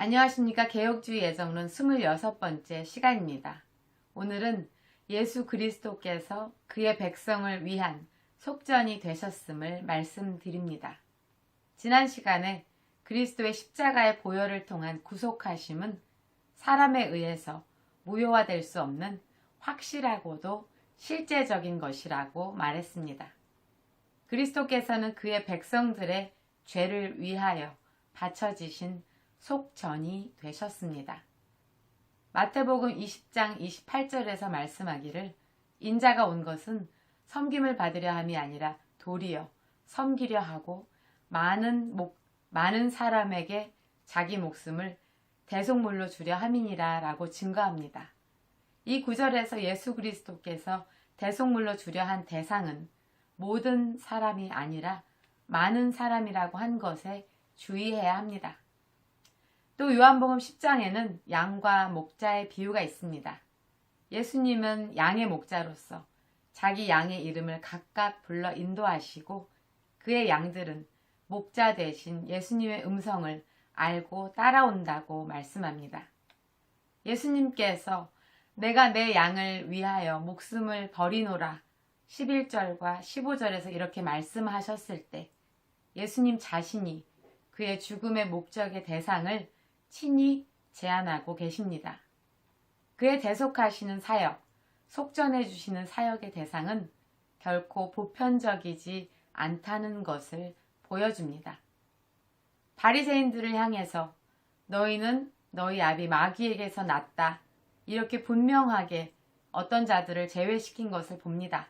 안녕하십니까. 개혁주의 예정론 26번째 시간입니다. 오늘은 예수 그리스도께서 그의 백성을 위한 속전이 되셨음을 말씀드립니다. 지난 시간에 그리스도의 십자가의 보혈을 통한 구속하심은 사람에 의해서 무효화될 수 없는 확실하고도 실제적인 것이라고 말했습니다. 그리스도께서는 그의 백성들의 죄를 위하여 바쳐지신 속전이 되셨습니다. 마태복음 20장 28절에서 말씀하기를 인자가 온 것은 섬김을 받으려 함이 아니라 도리어 섬기려 하고 많은 목, 많은 사람에게 자기 목숨을 대속물로 주려 함이니라 라고 증거합니다. 이 구절에서 예수 그리스도께서 대속물로 주려 한 대상은 모든 사람이 아니라 많은 사람이라고 한 것에 주의해야 합니다. 또 요한복음 10장에는 양과 목자의 비유가 있습니다. 예수님은 양의 목자로서 자기 양의 이름을 각각 불러 인도하시고 그의 양들은 목자 대신 예수님의 음성을 알고 따라온다고 말씀합니다. 예수님께서 내가 내 양을 위하여 목숨을 버리노라 11절과 15절에서 이렇게 말씀하셨을 때 예수님 자신이 그의 죽음의 목적의 대상을 친히 제안하고 계십니다. 그의 대속하시는 사역, 속전해 주시는 사역의 대상은 결코 보편적이지 않다는 것을 보여줍니다. 바리새인들을 향해서 너희는 너희 아비 마귀에게서 났다. 이렇게 분명하게 어떤 자들을 제외시킨 것을 봅니다.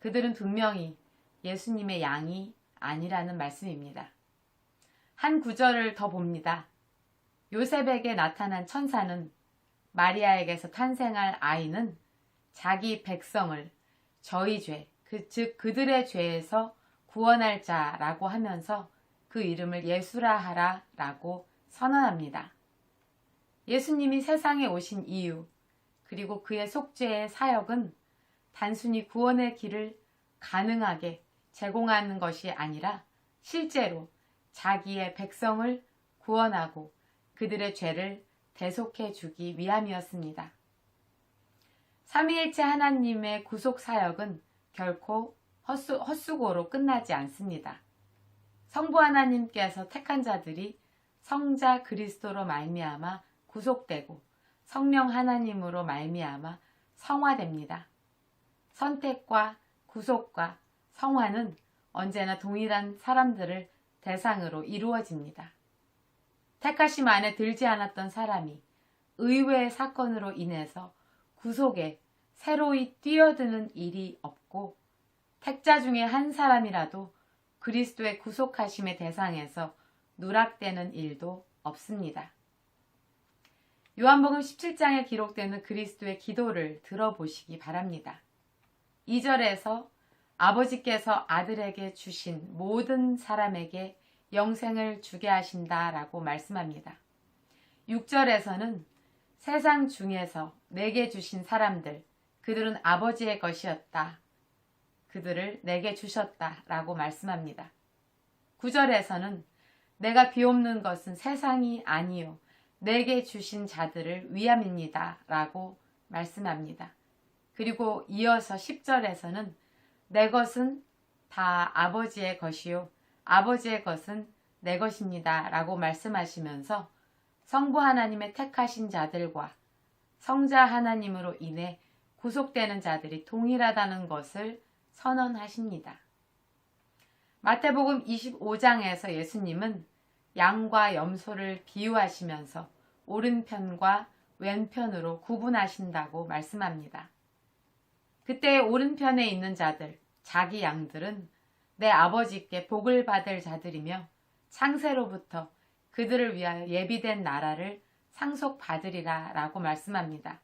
그들은 분명히 예수님의 양이 아니라는 말씀입니다. 한 구절을 더 봅니다. 요셉에게 나타난 천사는 마리아에게서 탄생할 아이는 자기 백성을 저희 죄, 그, 즉 그들의 죄에서 구원할 자라고 하면서 그 이름을 예수라 하라 라고 선언합니다. 예수님이 세상에 오신 이유, 그리고 그의 속죄의 사역은 단순히 구원의 길을 가능하게 제공하는 것이 아니라 실제로 자기의 백성을 구원하고 그들의 죄를 대속해 주기 위함이었습니다. 삼위일체 하나님의 구속 사역은 결코 헛수, 헛수고로 끝나지 않습니다. 성부 하나님께서 택한 자들이 성자 그리스도로 말미암아 구속되고 성령 하나님으로 말미암아 성화됩니다. 선택과 구속과 성화는 언제나 동일한 사람들을 대상으로 이루어집니다. 택하심 안에 들지 않았던 사람이 의외의 사건으로 인해서 구속에 새로이 뛰어드는 일이 없고 택자 중에 한 사람이라도 그리스도의 구속하심의 대상에서 누락되는 일도 없습니다. 요한복음 17장에 기록되는 그리스도의 기도를 들어보시기 바랍니다. 2절에서 아버지께서 아들에게 주신 모든 사람에게 영생을 주게 하신다 라고 말씀합니다. 6절에서는 세상 중에서 내게 주신 사람들, 그들은 아버지의 것이었다. 그들을 내게 주셨다 라고 말씀합니다. 9절에서는 내가 비옵는 것은 세상이 아니요 내게 주신 자들을 위함입니다. 라고 말씀합니다. 그리고 이어서 10절에서는 내 것은 다 아버지의 것이요 아버지의 것은 내 것입니다. 라고 말씀하시면서 성부 하나님의 택하신 자들과 성자 하나님으로 인해 구속되는 자들이 동일하다는 것을 선언하십니다. 마태복음 25장에서 예수님은 양과 염소를 비유하시면서 오른편과 왼편으로 구분하신다고 말씀합니다. 그때 오른편에 있는 자들, 자기 양들은 내 아버지께 복을 받을 자들이며 창세로부터 그들을 위하여 예비된 나라를 상속받으리라 라고 말씀합니다.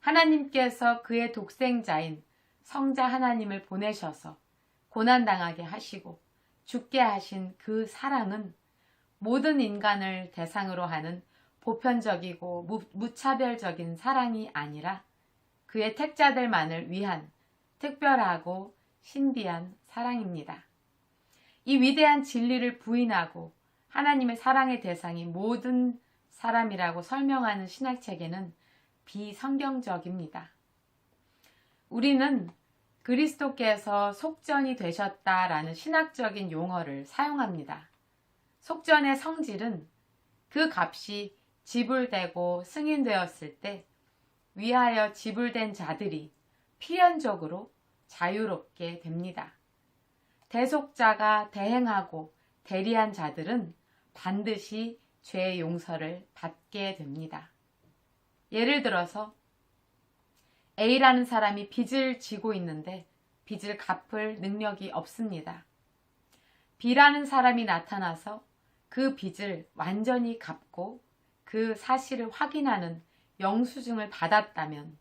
하나님께서 그의 독생자인 성자 하나님을 보내셔서 고난당하게 하시고 죽게 하신 그 사랑은 모든 인간을 대상으로 하는 보편적이고 무차별적인 사랑이 아니라 그의 택자들만을 위한 특별하고 신비한 사랑입니다. 이 위대한 진리를 부인하고 하나님의 사랑의 대상이 모든 사람이라고 설명하는 신학책에는 비성경적입니다. 우리는 그리스도께서 속전이 되셨다라는 신학적인 용어를 사용합니다. 속전의 성질은 그 값이 지불되고 승인되었을 때 위하여 지불된 자들이 필연적으로 자유롭게 됩니다. 대속자가 대행하고 대리한 자들은 반드시 죄의 용서를 받게 됩니다. 예를 들어서 A라는 사람이 빚을 지고 있는데 빚을 갚을 능력이 없습니다. B라는 사람이 나타나서 그 빚을 완전히 갚고 그 사실을 확인하는 영수증을 받았다면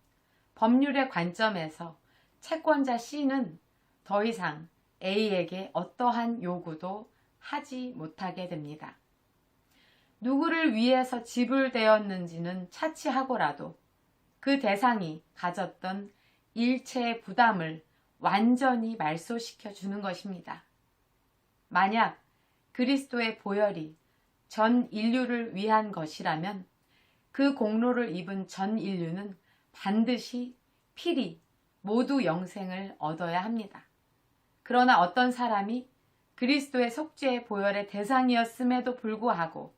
법률의 관점에서 채권자 C는 더 이상 A에게 어떠한 요구도 하지 못하게 됩니다. 누구를 위해서 지불되었는지는 차치하고라도 그 대상이 가졌던 일체의 부담을 완전히 말소시켜 주는 것입니다. 만약 그리스도의 보혈이 전 인류를 위한 것이라면 그 공로를 입은 전 인류는 반드시 필히 모두 영생을 얻어야 합니다. 그러나 어떤 사람이 그리스도의 속죄의 보혈의 대상이었음에도 불구하고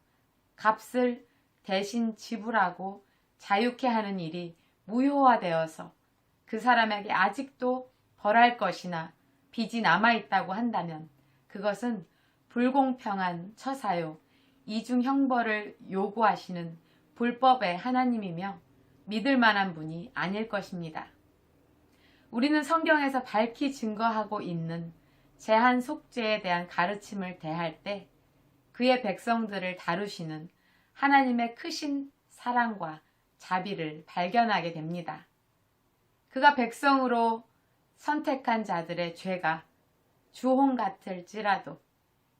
값을 대신 지불하고 자유케 하는 일이 무효화되어서 그 사람에게 아직도 벌할 것이나 빚이 남아있다고 한다면 그것은 불공평한 처사요, 이중 형벌을 요구하시는 불법의 하나님이며 믿을 만한 분이 아닐 것입니다. 우리는 성경에서 밝히 증거하고 있는 제한 속죄에 대한 가르침을 대할 때 그의 백성들을 다루시는 하나님의 크신 사랑과 자비를 발견하게 됩니다. 그가 백성으로 선택한 자들의 죄가 주홍 같을지라도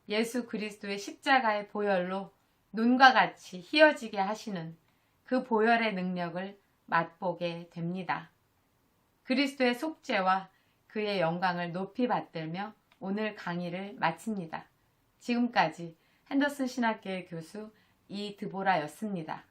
예수 그리스도의 십자가의 보혈로 눈과 같이 희어지게 하시는 그 보혈의 능력을 맛보게 됩니다. 그리스도의 속죄와 그의 영광을 높이 받들며 오늘 강의를 마칩니다. 지금까지 핸더슨 신학교의 교수 이드보라였습니다.